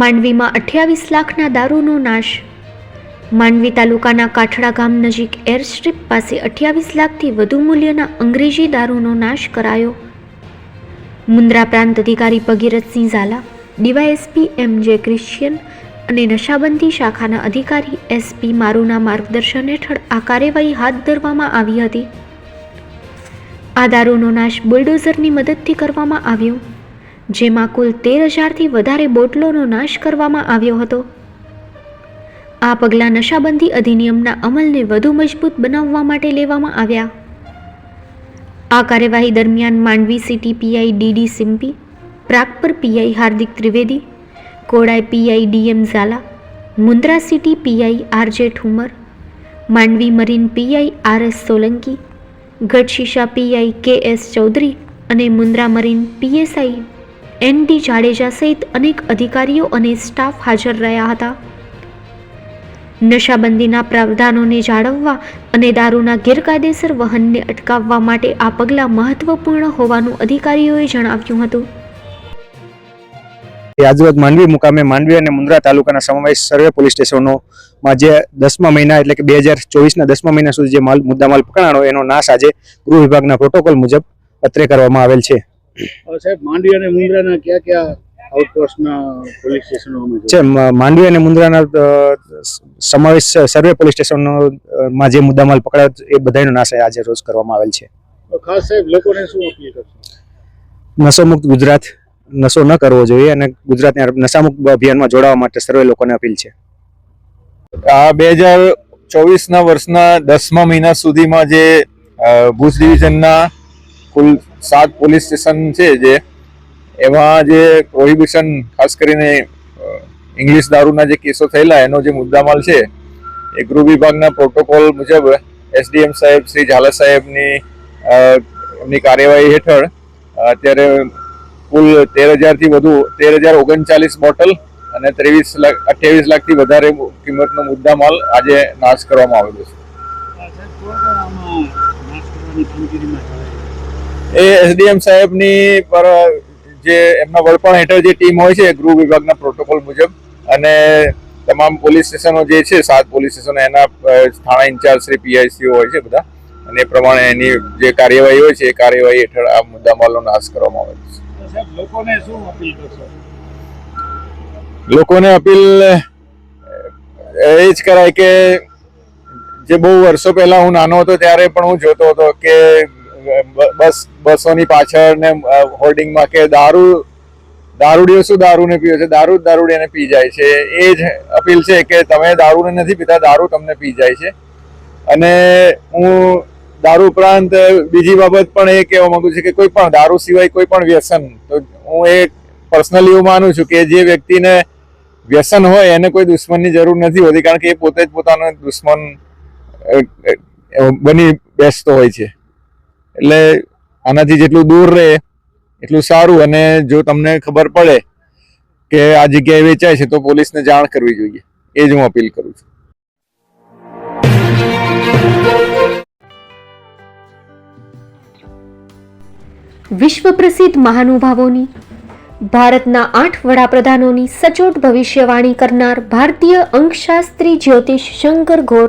માંડવીમાં અઠ્યાવીસ લાખના દારૂનો નાશ. માંડવી તાલુકાના કાઠડા ગામ નજીક એરસ્ટ્રીપ પાસે અઠ્યાવીસ લાખથી વધુ મૂલ્યના અંગ્રેજી દારૂનો નાશ કરાયો. મુન્દ્રા પ્રાંત અધિકારી ભગીરથસિંહ ઝાલા, ડીવાયએસપી એમ જે ક્રિશ્ચિયન અને નશાબંધી શાખાના અધિકારી એસપી મારુના માર્ગદર્શન હેઠળ આ કાર્યવાહી હાથ ધરવામાં આવી હતી. આ દારૂનો નાશ બુલડોઝરની મદદથી કરવામાં આવ્યો. જેમાં કુલ તેર હજારથી વધારે બોટલોનો નાશ કરવામાં આવ્યો હતો. આ પગલાં નશાબંધી અધિનિયમના અમલને વધુ મજબૂત બનાવવા માટે લેવામાં આવ્યા. આ કાર્યવાહી દરમિયાન Mandvi city PI DD Simpi, Pragpar PI Hardik Trivedi Kodai PI DM Zala Mundra city PI RJ Thumar, Mandvi marine PI R S Solanki, Gadhshisha PI K S Chaudhary અને Mundra marine PSI N D Jadeja સહિત અનેક અધિકારીઓ અને staff હાજર રહ્યા હતા. નશાબંધીના પ્રાવધાનોને જાળવવા અને દારૂના ગેરકાયદેસર વહનને અટકાવવા માટે આ પગલાં મહત્વપૂર્ણ હોવાનું અધિકારીઓએ જણાવ્યું હતું. આજરોજ માંડવી મુકામે માંડવી અને મુન્દ્રા તાલુકાના સમાવેશ સર્વે પોલીસ સ્ટેશનોમાં જે દસમા મહિના એટલે કે બે હજાર ચોવીસના દસમા મહિના સુધી જે માલ મુદ્દામાલ પકડાણો એનો નાશ આજે ગૃહ વિભાગના પ્રોટોકોલ મુજબ અત્રે કરવામાં આવેલ છે. સાહેબ માંડવી અને મુન્દ્રાના કયા કયા આઉટપોસ્ટના પોલીસ સ્ટેશનો છે માંડવી અને મુન્દ્રાના સમાવેશ સર્વે પોલીસ સ્ટેશનોમાં જે મુદ્દામાલ પકડાયો એ બધાનો નાશ આજે રોજ કરવામાં આવેલ છે. ખાસ સાહેબ લોકોને શું અપીલ કરશો? નશો મુક્ત ગુજરાત નશો ન કરવો જોઈએ અને ગુજરાતને નશામુક્ત અભિયાનમાં જોડાવા માટે સર્વે લોકોને અપીલ છે. આ બે હજાર ચોવીસના વર્ષના દસમા મહિના સુધીમાં જે ભુજ ડિવિઝનના કુલ સાત પોલીસ સ્ટેશન છે જે, એમાં જે પ્રોહિબિશન ખાસ કરીને ઇંગ્લિશ દારૂના જે કેસો થયેલા, એનો જે મુદ્દામાલ છે, એ ગૃહ વિભાગના પ્રોટોકોલ મુજબ એસડીએમ સાહેબ, શ્રી ઝાલા સાહેબની એમની કાર્યવાહી હેઠળ, અત્યારે કુલ તેર હજારથી વધુ, તેર હજાર ઓગણચાલીસ બોટલ અને ત્રેવીસ લાખ, અઠ્યાવીસ લાખથી વધારે કિંમતનો મુદ્દામાલ આજે નાશ કરવામાં આવેલો છે. એ એસડીએમ સાહેબની પર જે એમના વડપણ હેઠળ જે ટીમ હોય છે ગૃહ વિભાગના પ્રોટોકોલ મુજબ અને તમામ પોલીસ સ્ટેશનો જે છે સાત પોલીસ સ્ટેશનો એના થાણા ઇન્ચાર્જ શ્રી પીઆઈસીઓ હોય છે બધા અને એ પ્રમાણે એની જે કાર્યવાહી હોય છે એ કાર્યવાહી હેઠળ આ મુદ્દામાલનો નાશ કરવામાં આવે છે. લોકોને શું અપીલ કરશો? લોકોને અપીલ એ જ કરાય કે જે બહુ વર્ષો પહેલા હું નાનો હતો ત્યારે પણ હું જોતો હતો કે બસ બસોની પાછળ ને હોર્ડિંગમાં કે દારૂ, દારૂડીઓ શું દારૂને પીવે છે? દારૂ જ દારૂડિયાને પી જાય છે. એ જ અપીલ છે કે તમે દારૂને નથી પીતા, દારૂ તમને પી જાય છે. અને હું દારૂ ઉપરાંત બીજી બાબત પણ એ કહેવા માંગુ છું કે કોઈ પણ દારૂ સિવાય કોઈ પણ વ્યસન, તો હું એ પર્સનલી એવું માનું છું કે જે વ્યક્તિને વ્યસન હોય એને કોઈ દુશ્મનની જરૂર નથી હોતી, કારણ કે એ પોતે જ પોતાનો દુશ્મન બની બેસતો હોય છે. એટલે આનાથી જેટલું દૂર રહે, એટલું સારું. અને જો તમને ખબર પડે કે આ જગ્યાએ વેચાય છે, તો પોલીસને જાણ કરવી જોઈએ. એ જ હું અપીલ કરું છું. વિશ્વ પ્રસિદ્ધ મહાનુભાવોની, ભારતના આઠ વડાપ્રધાનોની સચોટ ભવિષ્યવાણી કરનાર ભારતીય અંકશાસ્ત્રી જ્યોતિષ શંકર ઘોર